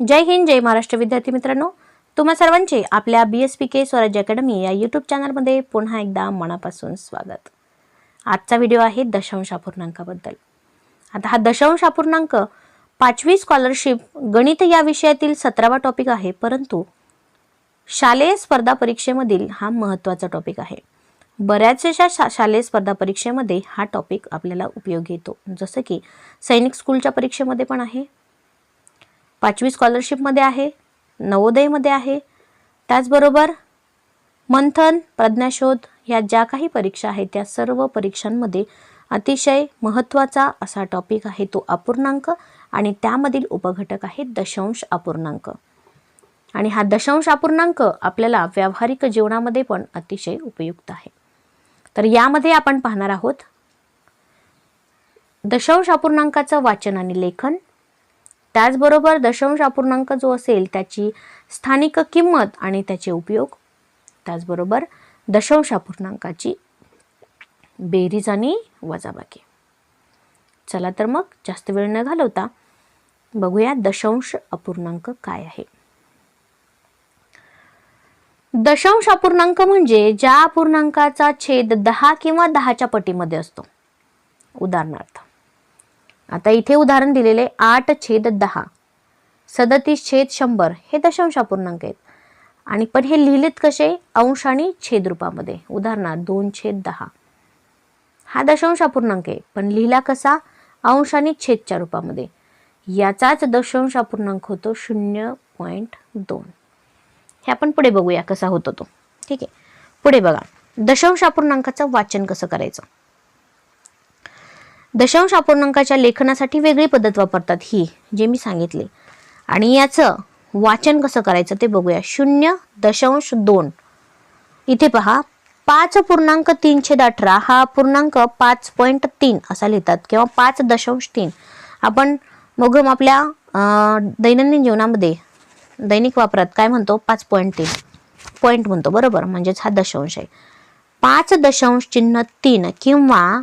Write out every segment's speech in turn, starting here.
जय हिंद जय महाराष्ट्र. विद्यार्थी मित्रांनो तुम्हा सर्वांचे आपल्या बी एस पी के स्वराज्य अकॅडमी या यूट्यूब चॅनलमध्ये पुन्हा एकदा मनापासून स्वागत. आजचा व्हिडिओ आहे दशांश अपूर्णांकाबद्दल आता हा दशांश अपूर्णांक पाचवी स्कॉलरशिप गणित या विषयातील सतरावा टॉपिक आहे परंतु शालेय स्पर्धा परीक्षेमधील हा महत्त्वाचा टॉपिक आहे. बऱ्याचशा शा शालेय स्पर्धा परीक्षेमध्ये हा टॉपिक आपल्याला उपयोगी येतो. जसं की सैनिक स्कूलच्या परीक्षेमध्ये पण आहे पाचवी स्कॉलरशिपमध्ये आहे नवोदयमध्ये आहे. त्याचबरोबर मंथन प्रज्ञाशोध ह्या ज्या काही परीक्षा आहेत त्या सर्व परीक्षांमध्ये अतिशय महत्त्वाचा असा टॉपिक आहे तो अपूर्णांक आणि त्यामधील उपघटक आहे दशांश अपूर्णांक. आणि हा दशांश अपूर्णांक आपल्याला व्यावहारिक जीवनामध्ये पण अतिशय उपयुक्त आहे. तर यामध्ये आपण पाहणार आहोत दशांश अपूर्णांकाचं वाचन आणि लेखन त्याचबरोबर दशांश अपूर्णांक जो असेल त्याची स्थानिक किंमत आणि त्याचे उपयोग. त्याचबरोबर दशांश अपूर्णांकाची बेरीज आणि वजाबाकी. चला तर मग जास्त वेळ न घालवता बघूया दशांश अपूर्णांक काय आहे. दशांश अपूर्णांक म्हणजे ज्या अपूर्णांकाचा छेद दहा किंवा दहाच्या पटीमध्ये असतो. उदाहरणार्थ आता इथे उदाहरण दिलेले आठ छेद दहा. सदतीस छेद शंभर हे दशांश अपूर्णांक आहेत. आणि पण हे लिहिलेत कसे? अंश आणि छेद रूपामध्ये. उदाहरणार्थ दोन छेद दहा. हा दशांश अपूर्णांक आहे पण लिहिला कसा? अंश आणि छेदच्या रूपामध्ये. याचाच दशांश अपूर्णांक होतो शून्य पॉईंट दोन. हे आपण पुढे बघूया कसा होतो तो. ठीक आहे. पुढे बघा. दशांश अपूर्णांकाचं वाचन कसं करायचं? दशांश अपूर्णांकाच्या लेखनासाठी वेगळी पद्धत वापरतात ही जे मी सांगितले. आणि याचं वाचन कसं करायचं ते बघूया. शून्य दशांश दोन. इथे पहा पाच पूर्णांक तीनशे अठरा हा पूर्णांक पाच पॉईंट तीन असा लिहितात किंवा पाच दशांश तीन. आपण मग आपल्या दैनंदिन जीवनामध्ये दैनिक वापरात काय म्हणतो? पाच पॉईंट तीन. पॉईंट म्हणतो बरोबर? म्हणजेच हा दशांश आहे. पाच दशांश चिन्ह तीन किंवा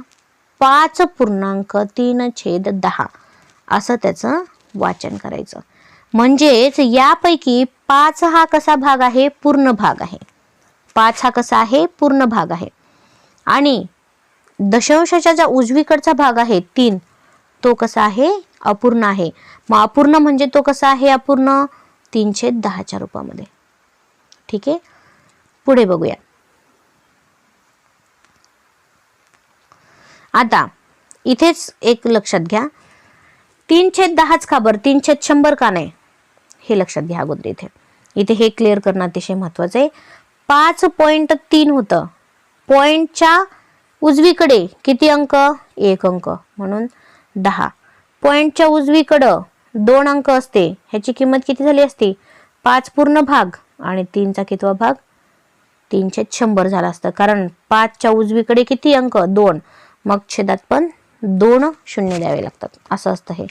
पाच पूर्णांक तीन छेद दहा. असं त्याचं वाचन करायचं. म्हणजेच यापैकी पाच हा कसा भाग आहे? पूर्ण भाग आहे. पाच हा कसा आहे? पूर्ण भाग आहे. आणि दशांशाच्या ज्या उजवीकडचा भाग आहे तीन तो कसा आहे? अपूर्ण आहे. मग अपूर्ण म्हणजे तो कसा आहे अपूर्ण? तीनशे दहाच्या रूपामध्ये. ठीक आहे? पुढे बघूया. आता इथेच एक लक्षात घ्या. तीन छेद दहाच का बरं? तीन छेद शंभर का नाही? हे लक्षात घ्या अगोदर इथे. इथे हे क्लिअर करणं अतिशय महत्वाचं आहे. पाच पॉईंट तीन होतं. पॉईंटच्या उजवीकडे किती अंक? एक अंक. म्हणून दहा. पॉईंटच्या उजवीकडं दोन अंक असते. ह्याची किंमत किती झाली असती? पाच पूर्ण भाग आणि तीनचा कितवा भाग? तीनशे शंभर झाला असतं. कारण पाचच्या उजवीकडे किती अंक? दोन. मग छेदात पण दोन शून्य द्यावे लागतात. असं असतं हे.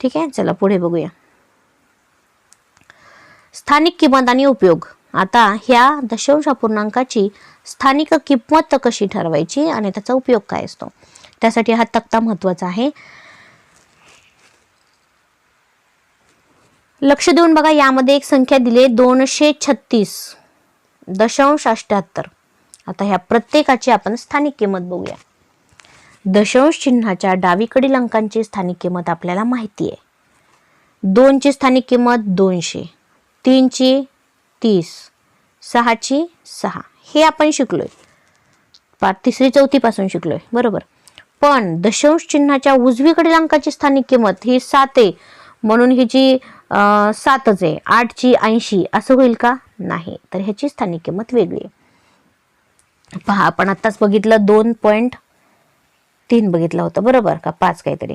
ठीक आहे? चला पुढे बघूया. स्थानिक किंमत आणि उपयोग. आता ह्या दशांश अपूर्णांकाची स्थानिक किंमत कशी ठरवायची आणि त्याचा उपयोग काय असतो? त्यासाठी हा तक्ता महत्त्वाचा आहे. लक्ष देऊन बघा यामध्ये एक संख्या दिली दोनशे छत्तीस. दशांश अष्ट्याहत्तर आता ह्या प्रत्येकाची आपण स्थानिक किंमत बघूया. दशांश चिन्हाच्या डावीकडील अंकांची स्थानिक किंमत आपल्याला माहिती आहे. दोनची स्थानिक किंमत दोनशे तीनची तीस सहाची सहा. हे आपण शिकलो आहे पाच तिसरी चौथीपासून शिकलो आहे बरोबर? पण दशांश चिन्हाच्या उजवीकडील अंकाची स्थानिक किंमत ही सात आहे. म्हणून हिची सातच आहे आठची ऐंशी असं होईल का? नाही. तर ह्याची स्थानिक किंमत वेगळी आहे. पहा आपण आत्ताच बघितलं दोन पॉईंट तीन बघितलं होतं. बरोबर का? पाच काहीतरी.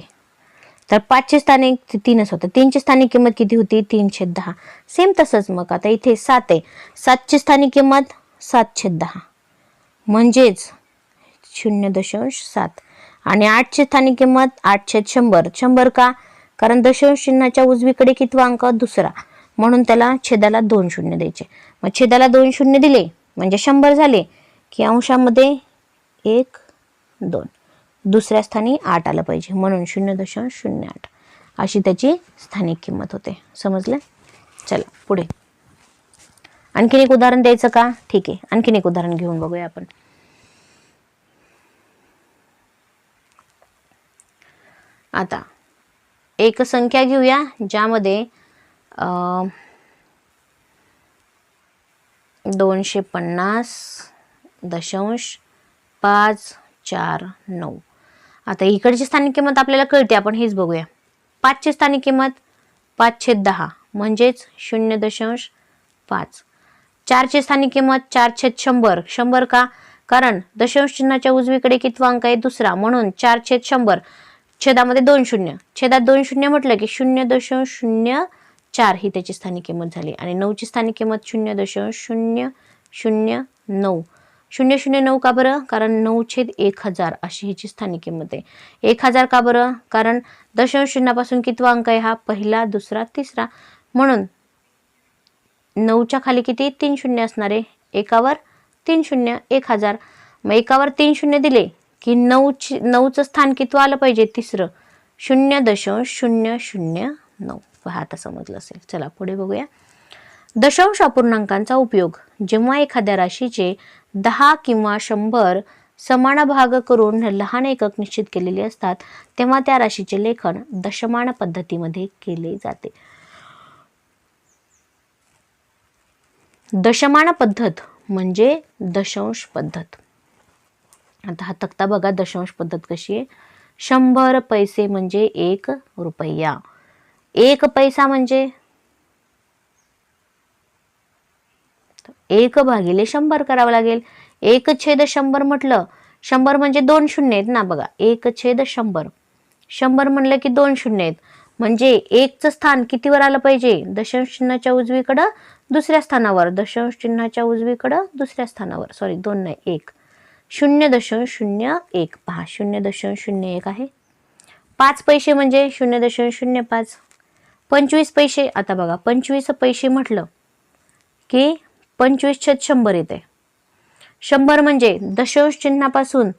तर पाचचे स्थानिक तीनच होतं. तीनची स्थानिक किंमत किती होती? तीनशे दहा. सेम तसंच मग. आता इथे सात आहे. सातची स्थानिक किंमत सातशे दहा. म्हणजेच शून्य दशांश सात. आणि आठची स्थानिक किंमत आठशे शंभर. शंभर का? कारण दशांश चिन्हाच्या उजवीकडे कितवा अंक? दुसरा. म्हणून त्याला छेदाला दोन शून्य द्यायचे. मग छेदाला दोन शून्य दिले. म्हणजे शंभर झाले. की अंशामध्ये एक दोन. दुसऱ्या स्थानी आठ आलं पाहिजे. म्हणून शून्य दशांश शून्य आठ. अशी त्याची स्थानिक किंमत होते. समजलं? चला पुढे. आणखीन एक उदाहरण द्यायचं का? ठीक आहे. आणखीन एक उदाहरण घेऊन बघूया आपण. आता एक संख्या घेऊया ज्यामध्ये अं, दोनशे पन्नास दशांश पाच चार नऊ. आता इकडची स्थानिक किंमत आपल्याला कळते आपण हेच बघूया. पाचची स्थानिक किंमत पाच छेद दहा म्हणजेच शून्य दशांश पाच. चारची स्थानिक किंमत चार छेद शंभर शंभर का? कारण दशांश चिन्हाच्या उजवीकडे कितवा अंक आहे? दुसरा. म्हणून चार छेद शंभर छेदामध्ये दोन शून्य. छेदात दोन शून्य म्हटलं की शून्य दशांश शून्य चार ही त्याची स्थानिक किंमत झाली. आणि नऊची स्थानिक किंमत शून्य दशांश शून्य शून्य नऊ. शून्य शून्य नऊ का बरं? कारण नऊ छेद एक हजार अशी ह्याची स्थानिक किंमत आहे. एक हजार का बरं? कारण दशांश शून्यापासून कितवा अंक आहे हा? पहिला दुसरा तिसरा. म्हणून नऊच्या खाली किती? तीन शून्य असणार आहे. एकावर तीन शून्य एक हजार. मग एकावर तीन शून्य दिले की नऊची नऊचं स्थान किती आलं पाहिजे? तिसरं. शून्य दशांश शून्य शून्य नऊ. पहा आता समजलं असेल. चला पुढे बघूया. दशांश अपूर्णांकांचा उपयोग. जेव्हा एखाद्या राशीचे दहा किंवा शंभर समान भाग करून लहान एकक निश्चित केलेले असतात तेव्हा त्या राशीचे लेखन दशमान पद्धतीमध्ये केले जाते. दशमान पद्धत म्हणजे दशांश पद्धत. आता हा तक्ता बघा दशांश पद्धत कशी आहे? शंभर पैसे म्हणजे एक रुपया. एक पैसा म्हणजे एक भागिले शंभर करावं लागेल. एक छेद शंभर म्हटलं शंभर म्हणजे दोन शून्य आहेत ना बघा. एक छेद शंभर. शंभर म्हणलं की दोन शून्य आहेत. म्हणजे एकचं स्थान कितीवर आलं पाहिजे? दशांश चिन्हाच्या उजवीकडं दुसऱ्या स्थानावर. दशांश चिन्हाच्या उजवीकडं दुसऱ्या स्थानावर. सॉरी दोन नाही एक. शून्य दशांश शून्य एक. पहा शून्य दशांश शून्य एक आहे. पाच पैसे म्हणजे शून्य दशांश शून्य पाच. पंचवीस पैसे आता बघा पंचवीस पैसे म्हटलं की पंचवीस छत शंभर येते. शंभर म्हणजे दशांश चिन्हापासून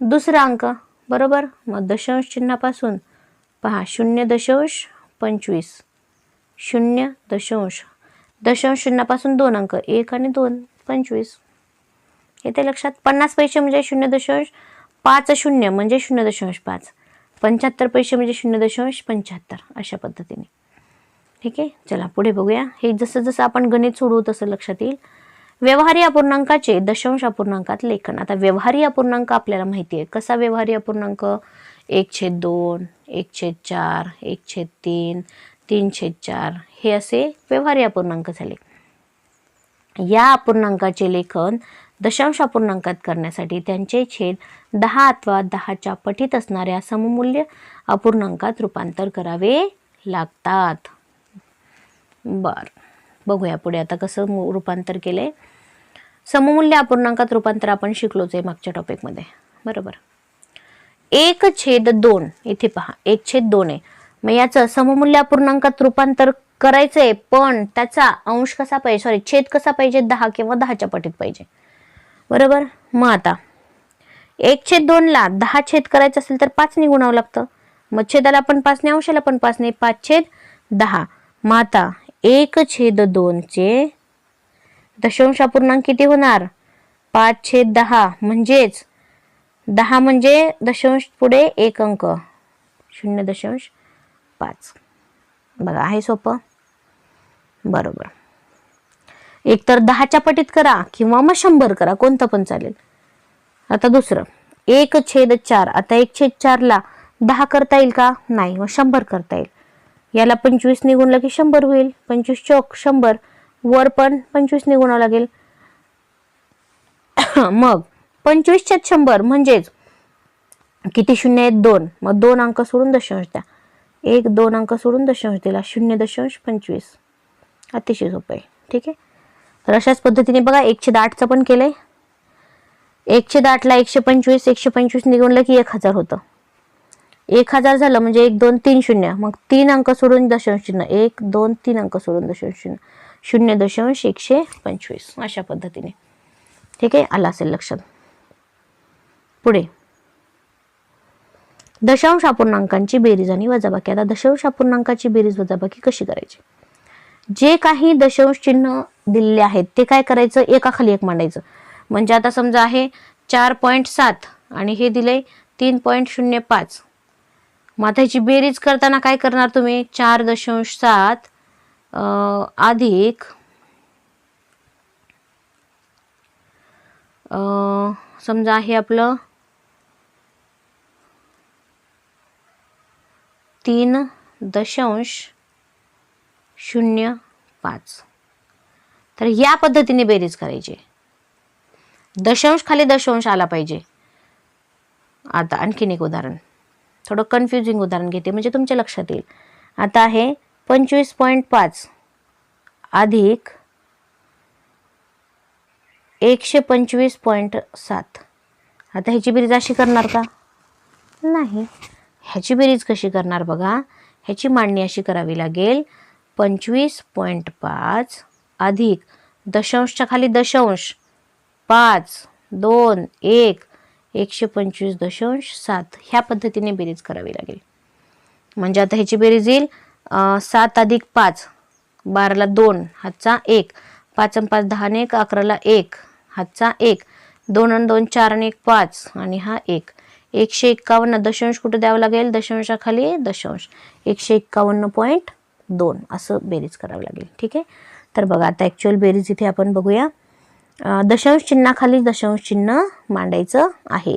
दुसरा अंक बरोबर? मग दशांश चिन्हापासून पहा शून्य दशांश पंचवीस. शून्य दशांश. दशांश शून्यापासून दोन अंक एक आणि दोन पंचवीस. येते लक्षात पन्नास पैसे म्हणजे शून्य दशांश पाच शून्य म्हणजे शून्य दशांश पाच. पंच्याहत्तर पैसे म्हणजे शून्य दशांश पंच्याहत्तर अशा पद्धतीने. ठीक आहे? चला पुढे बघूया. हे जसं जसं आपण गणित सोडवू तसं लक्षात येईल. व्यवहारी अपूर्णांकाचे दशांश अपूर्णांकात लेखन. आता व्यवहारी अपूर्णांक आपल्याला माहिती आहे. कसा व्यवहारी अपूर्णांक? एक छेद दोन एक छेद चार एक छेद तीन तीन छेद चार. हे असे व्यवहारी अपूर्णांक झाले. या अपूर्णांकाचे लेखन दशांश अपूर्णांकात करण्यासाठी त्यांचे छेद दहा अथवा दहाच्या पटीत असणाऱ्या सममूल्य अपूर्णांकात रूपांतर करावे लागतात. बर. बघूया पुढे. आता कसं मु- रूपांतर आहे सममूल्य अपूर्णांकात रूपांतर आपण शिकलोच आहे मागच्या टॉपिकमध्ये बरोबर? एक छेद दोन. इथे पहा. एक छेद दोन आहे. मग याचं सममूल्य अपूर्णांकात रूपांतर करायचंय पण त्याचा अंश कसा पाहिजे? सॉरी छेद कसा पाहिजे? दहा किंवा दहाच्या पटीत पाहिजे. बरोबर? मग आता एक छेद दोनला दहा छेद करायचं असेल तर पाच गुणावं लागतं. मग छेदाला पण पाच अंशाला पण पाच पाच छेद दहा. मग आता एक छेद दोनचे दशांश अपूर्णांक किती होणार? पाच छेद दहा म्हणजेच दहा म्हणजे दशांश पुढे एक अंक. शून्य दशांश पाच. बघा आहे सोपं? बरोबर. एक तर दहाच्या पटीत करा किंवा मग शंभर करा कोणतं पण चालेल. आता दुसरं. एक छेद चार. आता एक छेद चारला दहा करता येईल का? नाही मग शंभर करता येईल. याला पंचवीस निघून की शंभर होईल. पंचवीस चौक शंभर. वर पण पंचवीस निघून लागेल. मग पंचवीस छत शंभर म्हणजेच किती शून्य आहेत? दोन. मग दोन अंक सोडून दशांश द्या. एक दोन अंक सोडून दशांश दिला. शून्य दशांश पंचवीस. अतिशय सोपं आहे. ठीक आहे? तर अशाच पद्धतीने बघा एकशे दाटचं पण केलं आहे एकशे आठला एकशे पंचवीस एकशे पंचवीस निघूनलं की एक हजार होतं. एक हजार झालं म्हणजे एक दोन तीन शून्य. मग तीन अंक सोडून दशांश चिन्ह. एक दोन तीन अंक सोडून दशांश चिन्ह. शून्य दशांश एकशे पंचवीस. अशा पद्धतीने. ठीक आहे? आला असेल लक्षात. पुढे. दशांश अपूर्णांकांची बेरीज आणि वजाबाकी. आता दशांश अपूर्णांकाची बेरीज वजाबाकी कशी करायची? जे काही दशांश चिन्ह दिलेले आहेत ते काय करायचं? एकाखाली एक मांडायचं. म्हणजे आता समजा आहे चार पॉईंट सात आणि हे दिलंय तीन पॉईंट शून्य पाच. मग त्याची बेरीज करताना काय करणार तुम्ही? चार दशांश सात अं, अधिक अं, समजा आहे आपलं तीन दशांश शून्य पाच. तर या पद्धतीने बेरीज करायची. दशांश खाली दशांश आला पाहिजे. आता आणखीन एक उदाहरण. थोडं कन्फ्युजिंग उदाहरण घेते म्हणजे तुमच्या लक्षात येईल. आता आहे पंचवीस पॉईंट पाच अधिक एकशे पंचवीस पॉईंट सात. आता ह्याची बेरीज अशी करणार का? नाही. ह्याची बेरीज कशी करणार बघा. ह्याची मांडणी अशी करावी लागेल. पंचवीस पॉईंट पाच अधिक दशांशच्या खाली दशांश. पाच दोन एक एकशे पंचवीस दशांश सात. ह्या पद्धतीने बेरीज करावी लागेल. म्हणजे आता ह्याची बेरीज येईल सात अधिक पाच बाराला दोन हातचा एक. पाच आणि पाच दहा आणि एक अकराला एक हातचा एक. दोन आणि दोन चार आणि एक पाच आणि हा एक. एकशे एक्कावन्न दशांश कुठं द्यावं लागेल? दशांशाखाली दशांश. एकशे एक्कावन्न पॉईंट दोन. असं बेरीज करावं लागेल. ठीक आहे? तर बघा आता ॲक्च्युअल बेरीज इथे आपण बघूया. दशांश चिन्हाखाली दशांश चिन्ह मांडायचं आहे.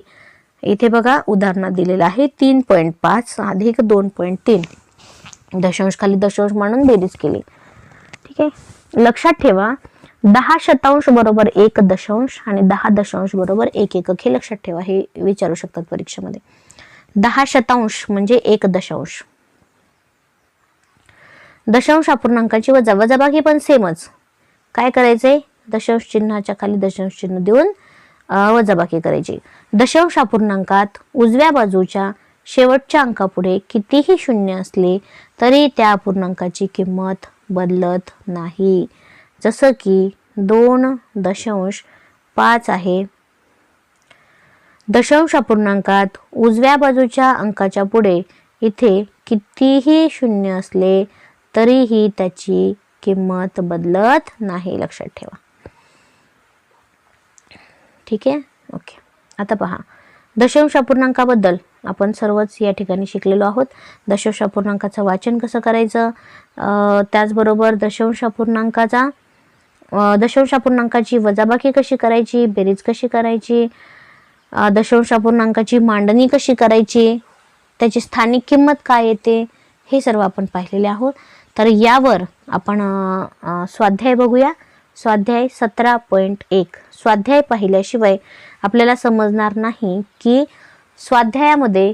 इथे बघा उदाहरणात दिलेलं आहे. तीन पॉईंट पाच अधिक दोन पॉईंट तीन. दशांश खाली दशांश मांडून बेरीज केली. ठीक आहे? लक्षात ठेवा दहा शतांश बरोबर एक दशांश आणि दहा दशांश बरोबर एक एकक हे लक्षात ठेवा हे विचारू शकतात परीक्षेमध्ये. दहा शतांश म्हणजे एक दशांश. दशांश अपूर्णांकाची वजा वजाबाकी पण सेमच. काय करायचंय? दशांश चिन्हाच्या खाली दशांश चिन्ह देऊन वजाबाकी करायची. दशांश अपूर्णांकात उजव्या बाजूच्या शेवटच्या अंकापुढे कितीही शून्य असले तरी त्या अपूर्णांकाची किंमत बदलत नाही. जसं की दोन दशांश पाच आहे. दशांश अपूर्णांकात उजव्या बाजूच्या अंकाच्या पुढे इथे कितीही शून्य असले तरीही त्याची किंमत बदलत नाही. लक्षात ठेवा. ठीक आहे? ओके. आता पहा. दशांश अपूर्णांकाबद्दल आपण सर्वच या ठिकाणी शिकलेलो आहोत. दशांश अपूर्णांकाचं वाचन कसं करायचं? त्याचबरोबर दशांश अपूर्णांकाचा दशांश अपूर्णांकाची वजाबाकी कशी करायची? बेरीज कशी करायची? दशांश अपूर्णांकाची मांडणी कशी करायची? त्याची स्थानिक किंमत काय येते? हे सर्व आपण पाहिलेले आहोत. तर यावर आपण स्वाध्याय बघूया. स्वाध्याय सतरा पॉईंट एक. स्वाध्याय पाहिल्याशिवाय आपल्याला समजणार नाही की स्वाध्यायामध्ये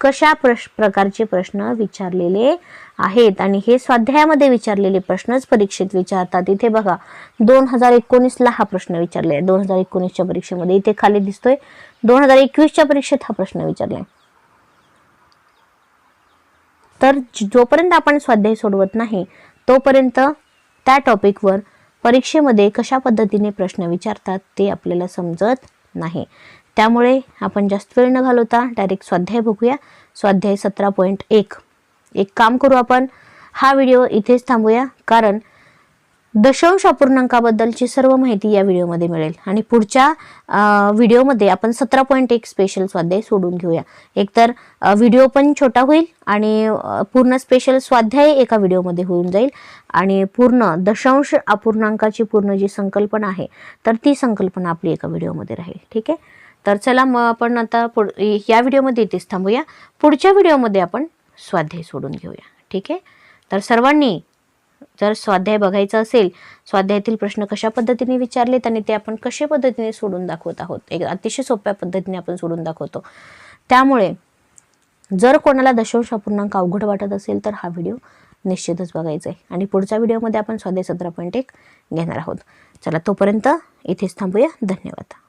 कशा प्रश प्रकारचे प्रश्न विचारलेले आहेत. आणि हे स्वाध्यायामध्ये विचारलेले प्रश्नच परीक्षेत विचारतात. इथे बघा दोन हजार एकोणीसला हा प्रश्न विचारले दोन हजार एकोणीसच्या परीक्षेमध्ये इथे खाली दिसतोय. दोन हजार एकवीसच्या परीक्षेत हा प्रश्न विचारलाय. तर जोपर्यंत आपण स्वाध्याय सोडवत नाही तोपर्यंत त्या टॉपिकवर परीक्षेमध्ये कशा पद्धतीने प्रश्न विचारतात ते आपल्याला समजत नाही. त्यामुळे आपण जास्त वेळ न घालवता डायरेक्ट स्वाध्याय बघूया. स्वाध्याय सतरा पॉईंट एक. एक काम करू आपण. हा व्हिडिओ इथेच थांबूया. कारण दशांश अपूर्णांकाबद्दलची सर्व माहिती या व्हिडिओमध्ये मिळेल. आणि पुढच्या व्हिडिओमध्ये आपण सतरा पॉईंट एक स्पेशल स्वाध्याय सोडून घेऊया. एकतर व्हिडिओ पण छोटा होईल आणि पूर्ण स्पेशल स्वाध्याय एका व्हिडिओमध्ये होऊन जाईल. आणि पूर्ण दशांश अपूर्णांकाची पूर्ण जी संकल्पना आहे तर ती संकल्पना आपली एका व्हिडिओमध्ये राहील. ठीक आहे? तर चला मग आपण आता पुढ या व्हिडिओमध्ये इथेच थांबूया. पुढच्या व्हिडिओमध्ये आपण स्वाध्याय सोडून घेऊया. ठीक आहे? तर सर्वांनी जर स्वाध्याय बघायचा असेल स्वाध्यायातील प्रश्न कशा पद्धतीने विचारलेत आणि ते आपण कशा पद्धतीने सोडून दाखवत आहोत? एक अतिशय सोप्या पद्धतीने आपण सोडून दाखवतो. त्यामुळे जर कोणाला दशांश अपूर्णांक अवघड वाटत असेल तर हा व्हिडिओ निश्चितच बघायचा आहे. आणि पुढच्या व्हिडिओमध्ये आपण स्वाध्याय सतरा पॉईंट एक घेणार आहोत. चला तोपर्यंत इथेच थांबूया. धन्यवाद.